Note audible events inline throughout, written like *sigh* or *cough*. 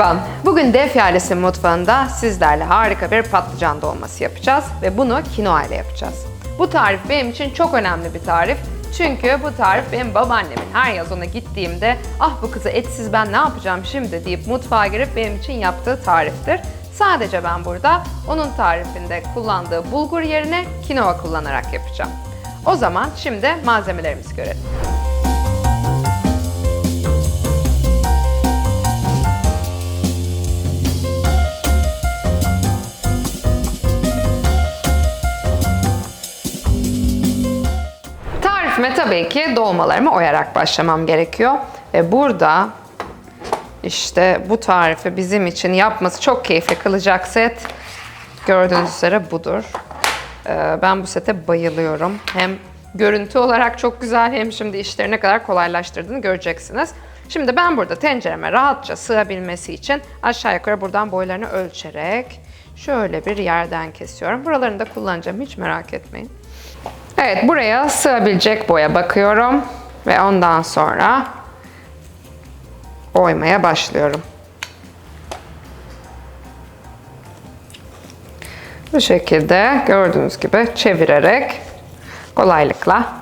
Merhaba. Bugün Def Ailesi mutfağında sizlerle harika bir patlıcan dolması yapacağız ve bunu kinoa ile yapacağız. Bu tarif benim için çok önemli bir tarif. Çünkü bu tarif benim babaannemin her yaz ona gittiğimde ah bu kızı etsiz ben ne yapacağım şimdi deyip mutfağa girip benim için yaptığı tariftir. Sadece ben burada onun tarifinde kullandığı bulgur yerine kinoa kullanarak yapacağım. O zaman şimdi malzemelerimizi görelim. Tabii ki dolmalarımı oyarak başlamam gerekiyor. Ve burada işte bu tarifi bizim için yapması çok keyifli kılacak set. Gördüğünüz üzere budur. Ee, Ben bu sete bayılıyorum. Hem görüntü olarak çok güzel hem şimdi işleri ne kadar kolaylaştırdığını göreceksiniz. Şimdi ben burada tencereme rahatça sığabilmesi için aşağı yukarı buradan boylarını ölçerek şöyle bir yerden kesiyorum. Buralarını da kullanacağım hiç merak etmeyin. Evet buraya sığabilecek boya bakıyorum ve ondan sonra oymaya başlıyorum. Bu şekilde gördüğünüz gibi çevirerek kolaylıkla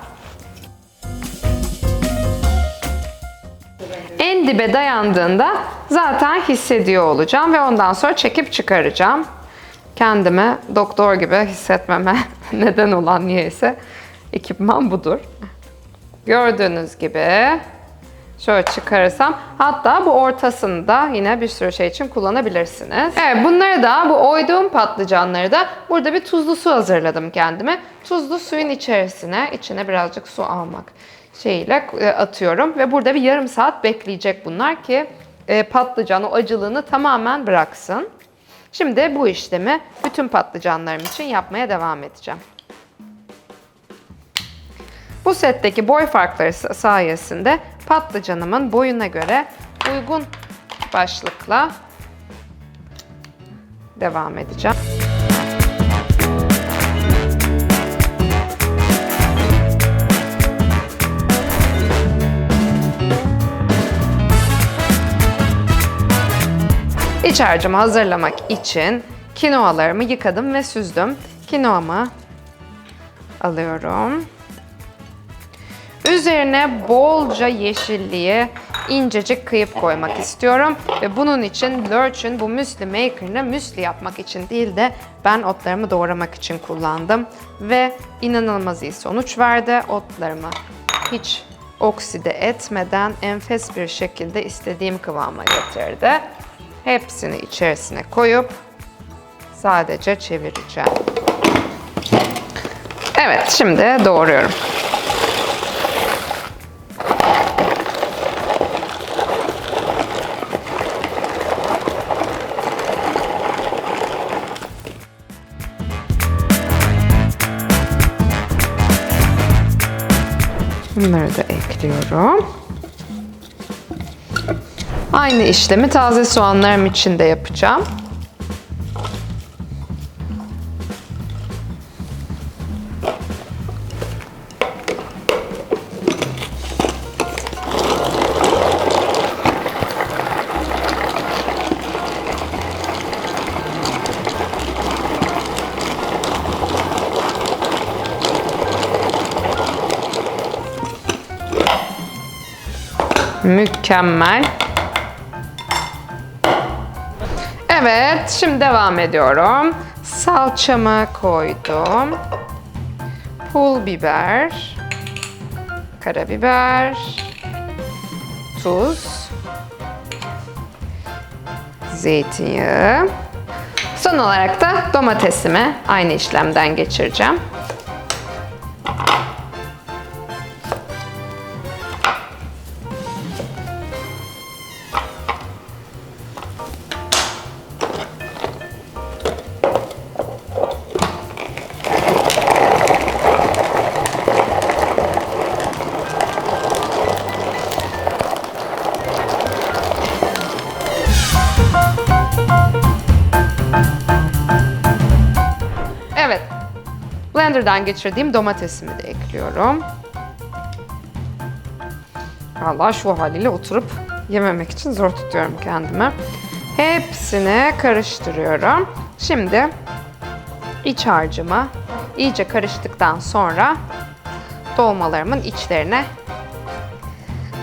en dibe dayandığında zaten hissediyor olacağım ve ondan sonra çekip çıkaracağım. Kendimi doktor gibi hissetmeme *laughs* neden olan niyeyse ekipman budur. Gördüğünüz gibi şöyle çıkarırsam hatta bu ortasını da yine bir sürü şey için kullanabilirsiniz. Evet bunları da bu oyduğum patlıcanları da burada bir tuzlu su hazırladım kendime. Tuzlu suyun içerisine içine birazcık su almak şeyiyle e, atıyorum ve burada bir yarım saat bekleyecek bunlar ki e, patlıcan o acılığını tamamen bıraksın. Şimdi bu işlemi bütün patlıcanlarım için yapmaya devam edeceğim. Bu setteki boy farkları sayesinde patlıcanımın boyuna göre uygun başlıkla devam edeceğim. İç harcımı hazırlamak için kinoalarımı yıkadım ve süzdüm. Kinoamı alıyorum. Üzerine bolca yeşilliği incecik kıyıp koymak istiyorum. Ve bunun için Lurch'ün bu müsli maker'ını müsli yapmak için değil de ben otlarımı doğramak için kullandım. Ve inanılmaz iyi sonuç verdi. Otlarımı hiç okside etmeden enfes bir şekilde istediğim kıvama getirdi. Hepsini içerisine koyup sadece çevireceğim. Evet, şimdi doğruyorum. Bunları da ekliyorum. Aynı işlemi taze soğanlarım için de yapacağım. Mükemmel. Evet, şimdi devam ediyorum. Salçamı koydum. Pul biber, karabiber, tuz, zeytinyağı. Son olarak da domatesimi aynı işlemden geçireceğim. Blender'dan geçirdiğim domatesimi de ekliyorum. Vallahi şu haliyle oturup yememek için zor tutuyorum kendimi. Hepsini karıştırıyorum. Şimdi iç harcımı iyice karıştıktan sonra dolmalarımın içlerine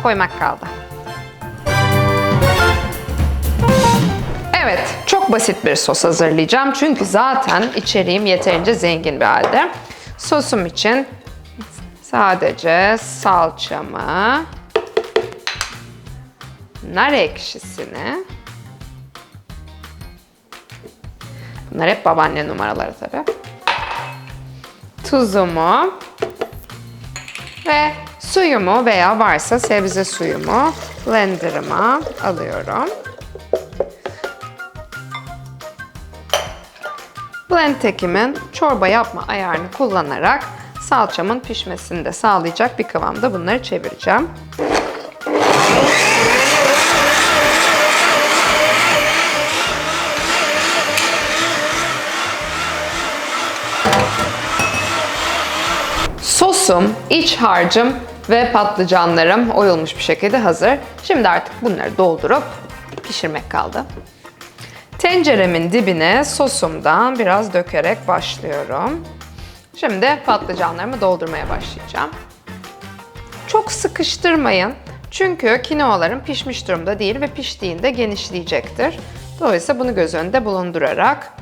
koymak kaldı. Evet, basit bir sos hazırlayacağım. Çünkü zaten içeriğim yeterince zengin bir halde. Sosum için sadece salçamı, nar ekşisini, bunlar hep babaanne numaraları tabii. Tuzumu ve suyumu veya varsa sebze suyumu blenderıma alıyorum. Blendtekimin çorba yapma ayarını kullanarak salçamın pişmesini de sağlayacak bir kıvamda bunları çevireceğim. Sosum, iç harcım ve patlıcanlarım oyulmuş bir şekilde hazır. Şimdi artık bunları doldurup pişirmek kaldı. Tenceremin dibine sosumdan biraz dökerek başlıyorum. Şimdi patlıcanlarımı doldurmaya başlayacağım. Çok sıkıştırmayın. Çünkü kinoalarım pişmiş durumda değil ve piştiğinde genişleyecektir. Dolayısıyla bunu göz önünde bulundurarak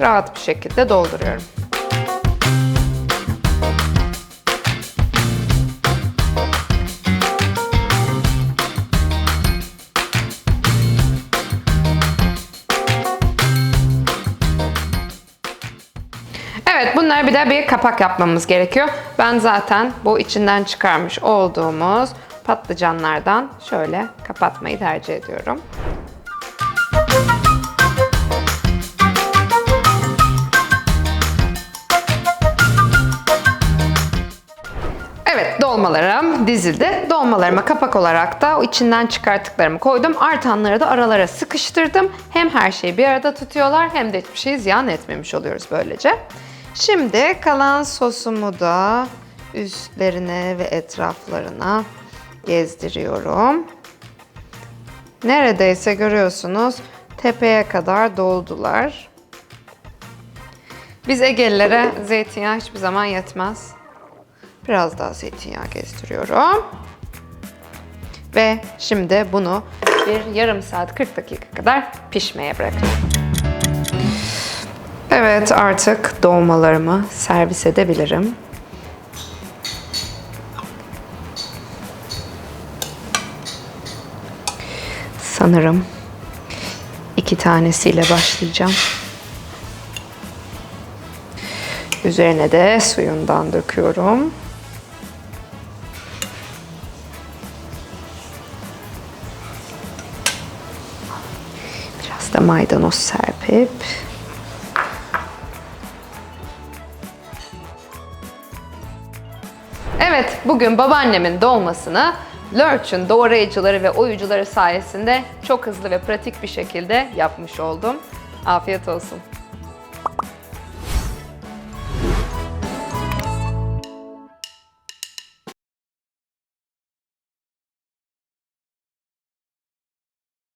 rahat bir şekilde dolduruyorum. Evet bunlara bir de bir kapak yapmamız gerekiyor. Ben zaten bu içinden çıkarmış olduğumuz patlıcanlardan şöyle kapatmayı tercih ediyorum. Evet dolmalarım dizildi. Dolmalarıma kapak olarak da o içinden çıkarttıklarımı koydum. Artanları da aralara sıkıştırdım. Hem her şeyi bir arada tutuyorlar hem de hiçbir şeyi ziyan etmemiş oluyoruz böylece. Şimdi kalan sosumu da üstlerine ve etraflarına gezdiriyorum. Neredeyse görüyorsunuz tepeye kadar doldular. Biz Egelilere zeytinyağı hiçbir zaman yetmez. Biraz daha zeytinyağı gezdiriyorum. Ve şimdi bunu bir yarım saat 40 dakika kadar pişmeye bırakıyorum. Evet artık dolmalarımı servis edebilirim. Sanırım iki tanesiyle başlayacağım. Üzerine de suyundan döküyorum. Biraz da maydanoz serpip Evet, bugün babaannemin dolmasını Lurch'un doğrayıcıları ve oyucuları sayesinde çok hızlı ve pratik bir şekilde yapmış oldum. Afiyet olsun.